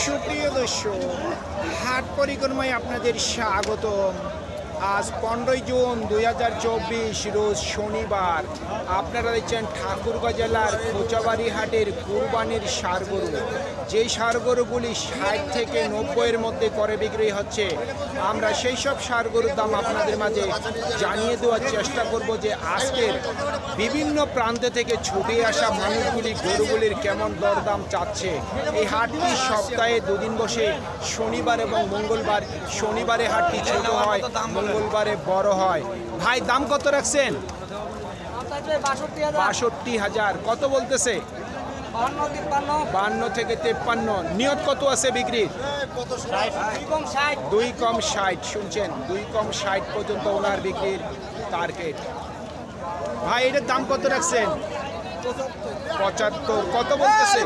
সুপ্রিয় দর্শক হাট পরিক্রমায় আপনাদের স্বাগত আজ পনেরোই জুন দুই হাজার চব্বিশ, রোজ শনিবার। আপনারা দেখছেন ঠাকুরগাঁ জেলার খোঁচাবাড়ি হাটের কুরবানির সারগরু। যেই সারগরুগুলি ষাট থেকে নব্বইয়ের মধ্যে করে বিক্রি হচ্ছে, আমরা সেই সব সারগরুর দাম আপনাদের মাঝে জানিয়ে দেওয়ার চেষ্টা করব যে আজকের বিভিন্ন প্রান্ত থেকে ছুটে আসা মানুষগুলি গরুগুলির কেমন দরদাম চাচ্ছে। এই হাটটি সপ্তাহে দুদিন বসে, শনিবার এবং মঙ্গলবার শনিবারে হাটটি ছোট হয় মঙ্গলবারে বড় হয়। ভাই দাম কত রাখছেন? বাষট্টি হাজার। কত বলতেছে? বান্ন থেকে তেপ্পান্ন। নিয়ত কত আছে বিক্রির? দুই কম ষাট। শুনছেন? দুই কম ষাট পর্যন্ত ওনার বিক্রির টার্গেট ভাই এটার দাম কত রাখছেন? পঁচাত্তর। কত বলতেছে?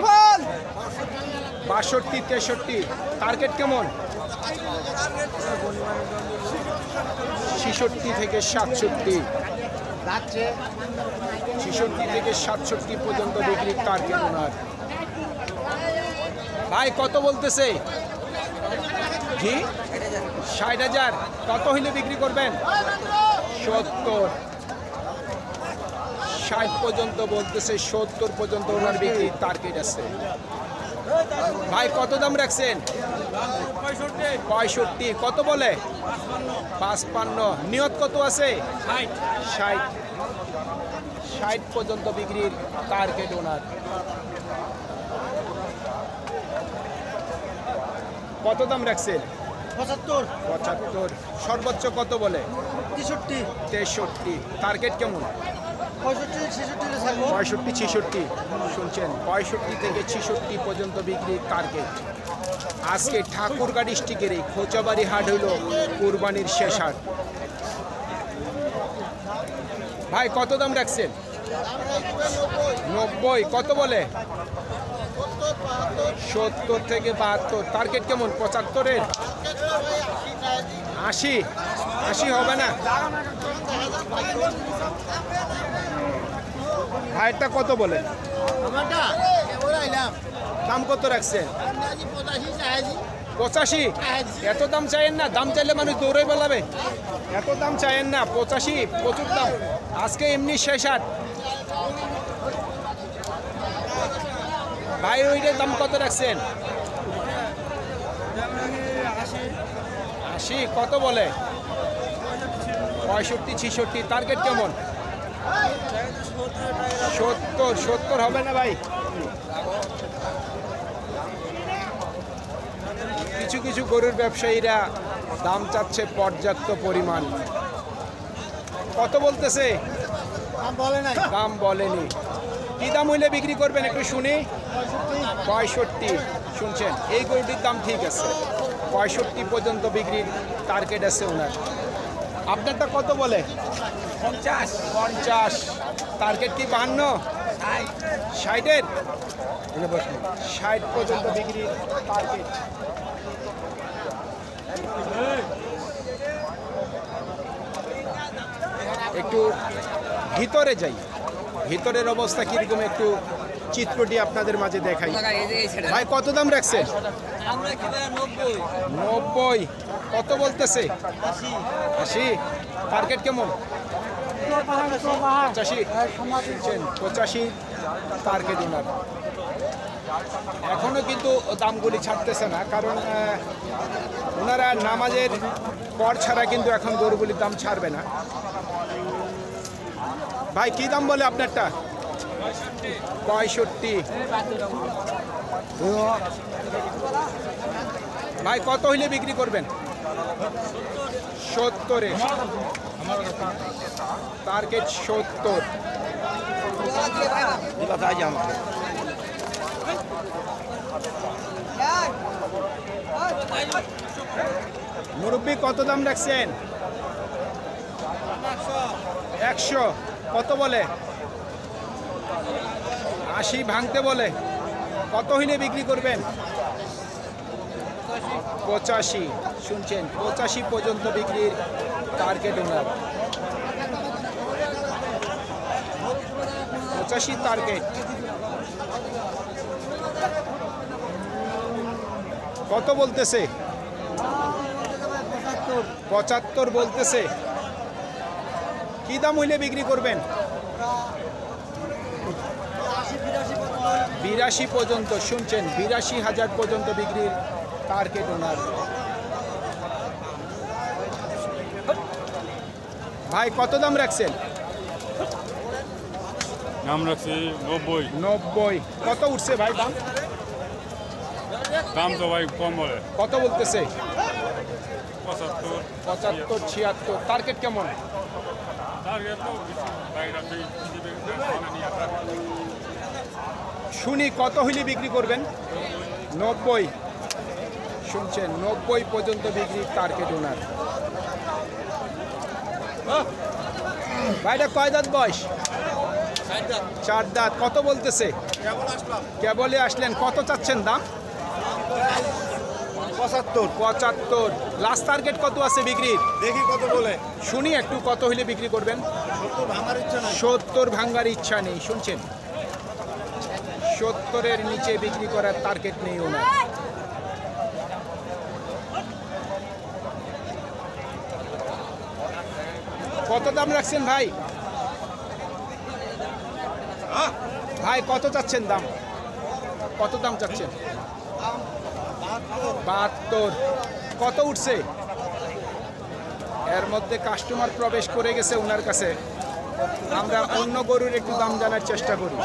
বাষট্টি, তেষট্টি। টার্গেট কেমন? ছেষট্টি থেকে সাতষট্টি। ছেষট্টি থেকে সাতষট্টি পর্যন্ত বিক্রির টার্গেট ওনার। ভাই, কত বলতেছে? জি? ষাট হাজার। কত হইলে বিক্রি করবেন? সত্তর। ষাট পর্যন্ত বলতেছে, সত্তর পর্যন্ত ওনার বিক্রি টার্গেট আছে। ভাই কত দাম রাখছেন? পঁয়ষট্টি। কত বলে? পাঁচপান্ন। নিয়ত কত আছে? ষাট। ষাট। পর্যন্ত বিক্রির টার্গেট ওনার কত দাম রাখছেন? পঁচাত্তর। পঁচাত্তর। সর্বোচ্চ কত বলে? তেষট্টি। তেষট্টি। টার্গেট কেমন? পঁয়ষট্টি, ছেষট্টি শুনছেন? পঁয়ষট্টি থেকে ছেষট্টি পর্যন্ত বিক্রির টার্গেট। আজকে ঠাকুরগাঁ ডিস্ট্রিক্টের এই খোঁচাবাড়ি হাট হইল কুরবানির শেষ হাট। ভাই, কত দাম রাখছেন? নব্বই, কত বলে? সত্তর থেকে বাহাত্তর। টার্গেট কেমন? পঁচাত্তরের? আশি? আশি হবে না? ভাইয়েরটা কত বলে দাম কত রাখছে পঁচাশি পঁচাশি? এত দাম চাইেন না দাম চাইলে মানুষ দৌড়ে বেলাবে। এত দাম চাইেন না পঁচাশি প্রচুর দাম। আজকে এমনি শেষ হাট। ভাই ওইটার দাম কত রাখছেন? আশি কত বলে? পঁয়ষট্টি ছিষট্টি টার্গেট কেমন? সত্তর সত্তর হবে না ভাই। কিছু কিছু গরুর ব্যবসায়ীরা দাম চাচ্ছে পর্যাপ্ত পরিমাণ। কত বলতেছে? দাম বলেনি। কি দাম হইলে বিক্রি করবেন একটু শুনি? পঁয়ষট্টি। শুনছেন? এই গরুটির দাম ঠিক আছে। পঁয়ষট্টি পর্যন্ত বিক্রির টার্গেট আছে ওনার। আপনারটা কত বলে? পঞ্চাশ। পঞ্চাশ। টার্গেট কি বাহান্ন? ষাটের? ষাট পর্যন্ত বিক্রির টার্গেট একটু ভিতরে যাই। ভিতরের অবস্থা কীরকম একটু চিত্রটি আপনাদের মাঝে দেখাই। ভাই, কত দাম রাখছে? নব্বই। কত বলতেছে? আশি। টার্গেট কেমন? পঁচাশি। পঁচাশি টার্গেট ওনার এখনও কিন্তু দামগুলি ছাড়তেছে না, কারণ ওনারা নামাজের পর ছাড়া কিন্তু এখন গরুগুলির দাম ছাড়বে না। ভাই, কি দাম বলে আপনারটা? পঁয়ষট্টি। ভাই, কত হইলে বিক্রি করবেন? সত্তরে। টার্গেট সত্তর। মুরব্বী, কত দাম রাখছেন? একশো। কত বলে? আশি ভাঙতে বলে কত হইলে বিক্রি করবেন? পঁচাশি, শুনছেন, পঁচাশি পর্যন্ত বিক্রির টার্গেট ওনার। পঁচাশি টার্গেট কত বলতেছে? পঁচাত্তর বলতেছে। কি দাম হইলে বিক্রি করবেন? বিরাশি পর্যন্ত শুনছেন বিরাশি হাজার পর্যন্ত বিক্রির টার্গেট ওনার ভাই কত দাম রাখছেন নাম রাখছি নব্বই নব্বই কত উঠছে ভাই দাম দাম তো ভাই কম বলে কত বলতেছে পঁচাত্তর পঁচাত্তর ছিয়াত্তর টার্গেট কেমন টার্গেট শুনি কত হইলে বিক্রি করবেন? নব্বই। শুনছেন নব্বই পর্যন্ত বিক্রির টার্গেট ওনার ভাইটা কয় দাঁত বয়স? চার দাঁত। কত বলতেছে? কেবলে আসলেন। কত চাচ্ছেন দাম? পঁচাত্তর। পঁচাত্তর। লাস্ট টার্গেট কত আছে বিক্রির? দেখি কত বলে। শুনি একটু কত হইলে বিক্রি করবেন? সত্তর ভাঙার সত্তর ভাঙ্গার ইচ্ছা নেই। শুনছেন? সত্তরের নিচে বিক্রি করার টার্গেট নেই ওনার। কত দাম রাখছেন ভাই? ভাই, কত চাচ্ছেন দাম? কত দাম চাচ্ছেন? বাহাত্তর। কত উঠছে? এর মধ্যে কাস্টমার প্রবেশ করে গেছে ওনার কাছে। আমরা অন্য গরুর একটু দাম জানার চেষ্টা করি।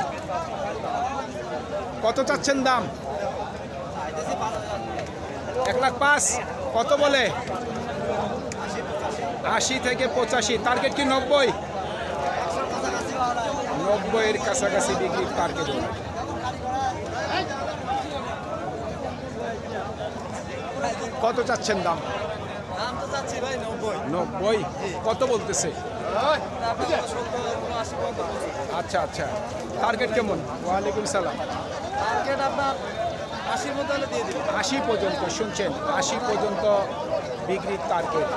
কত চাচ্ছেন দাম? এক লাখ পাঁচ, কত বলে? আশি থেকে পঁচাশি টার্গেট কি নব্বই? নব্বইয়ের কাছাকাছি বিক্রির টার্গেট কত চাচ্ছেন দাম? নব্বই। কত বলতেছে? আচ্ছা আচ্ছা। টার্গেট কেমন? ওয়ালাইকুম সালাম। টার্গেট আপনার দিয়ে দিবেন আশি পর্যন্ত শুনছেন? আশি পর্যন্ত বিক্রির টার্গেট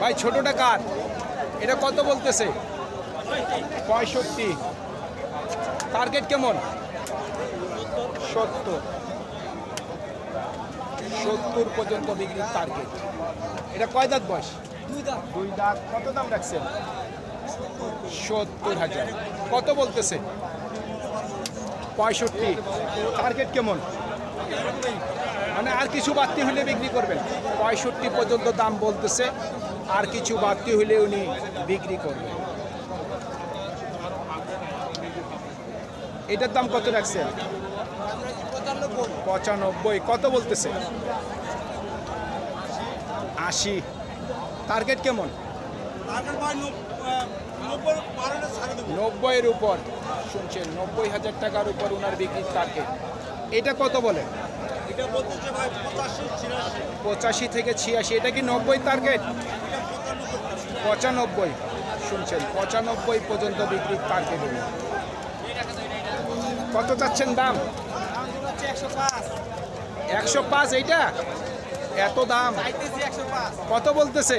ভাই ছোটটা কার? এটা কত বলতেছে? পঁয়ষট্টি। টার্গেট কেমন? সত্তর। সত্তর পর্যন্ত বিক্রির টার্গেট এটা কয় দাঁত বয়স? দুই দাম দুই দাঁত। কত দাম রাখছেন? সত্তর হাজার। কত বলতেছে? পঁয়ষট্টি। টার্গেট কেমন? মানে আর কিছু বাড়তি হলে বিক্রি করবেন। পঁয়ষট্টি পর্যন্ত দাম বলতেছে, আর কিছু বাড়তি হলে উনি বিক্রি করবেন। এটার দাম কত পঁচানব্বই পঁচানব্বই। কত বলতেছে? আশি। টার্গেট কেমন? নব্বইয়ের উপর শুনছেন নব্বই হাজার টাকার উপর ওনার বিক্রির টার্গেট এটা কত বলে? বলতেছে পঁচাশি থেকে ছিয়াশি এটা কি নব্বই টার্গেট পঁচানব্বই শুনছেন পঁচানব্বই পর্যন্ত বিক্রির টার্গেট কত চাচ্ছেন দাম? একশো পাঁচ এইটা? এত দাম? কত বলতেছে?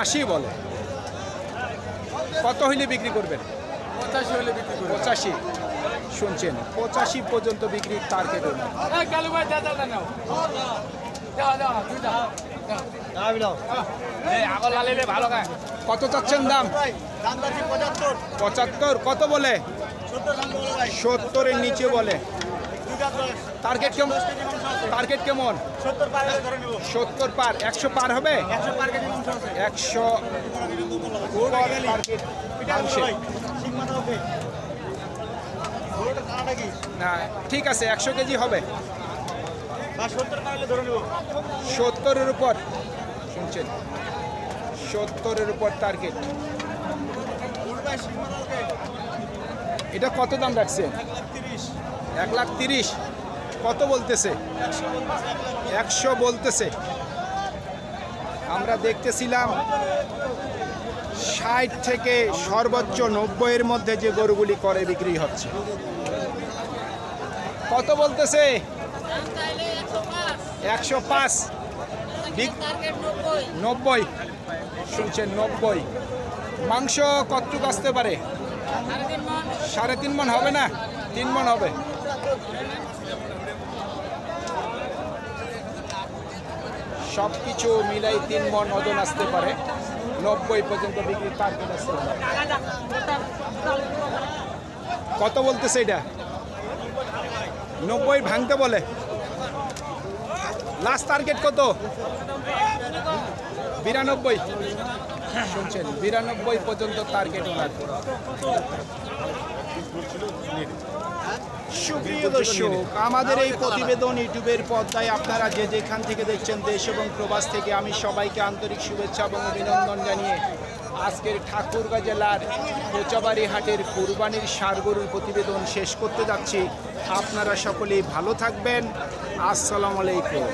আশি বলে। কত হইলে বিক্রি করবেন? পঁচাশি হলে বিক্রি করব পঁচাশি। শুনছেন পঁচাশি পর্যন্ত বিক্রি টার্গেট খায়। কত চাচ্ছেন দাম? পঁচাত্তর। কত বলে? সত্তরের নিচে বলে। টার্গেট কেমন? টার্গেট কেমন হলে সত্তর পার একশো পার হবে? একশো ঠিক আছে, একশো কেজি হবে। সত্তরের উপর। শুনছেন? সত্তরের উপর টার্গেট এটা কত দাম রাখছে? এক লাখ তিরিশ। কত বলতেছে? একশো বলতেছে। আমরা দেখতেছিলাম ষাট থেকে সর্বোচ্চ নব্বইয়ের মধ্যে যে গরুগুলি করে বিক্রি হচ্ছে। কত বলতেছে? একশো পাঁচ। নব্বই। শুনছেন, নব্বই। মাংস কতটুকু আসতে পারে? সাড়ে তিন মন হবে না? তিন মন হবে। সব কিছু মিলাই তিন মন ওজন আসতে পারে। নব্বই পর্যন্ত বিক্রির টার্গেট কত বলতেছে এটা? নব্বই ভাঙতে বলে। লাস্ট টার্গেট কত? বিরানব্বই। শুনছেন, বিরানব্বই পর্যন্ত টার্গেট ওনার। সুপ্রিয় দর্শক, আমাদের এই প্রতিবেদন ইউটিউবের পর্দায় আপনারা যে যেখান থেকে দেখছেন দেশ এবং প্রবাস থেকে, আমি সবাইকে আন্তরিক শুভেচ্ছা এবং অভিনন্দন জানিয়ে আজকের ঠাকুরগাঁ জেলার কোচাবাড়ি হাটের কুরবানির সারগরুর প্রতিবেদন শেষ করতে যাচ্ছি। আপনারা সকলেই ভালো থাকবেন। আসসালামু আলাইকুম।